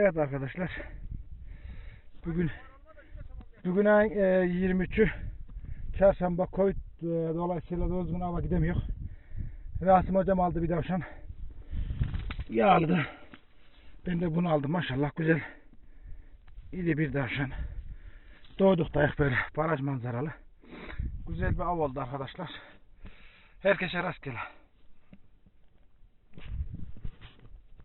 Evet arkadaşlar. Bugün bugün ayın e, 23'ü Çarşamba koy e, dolayısıyla doğru düzgün hava gidemiyor. Rasim hocam aldı bir tavşan. Yağlı da. Ben de bunu aldım maşallah güzel. İyi bir tavşan. Doğduk dayak böyle baraj manzaralı. Güzel bir av oldu arkadaşlar. Herkese rastgele.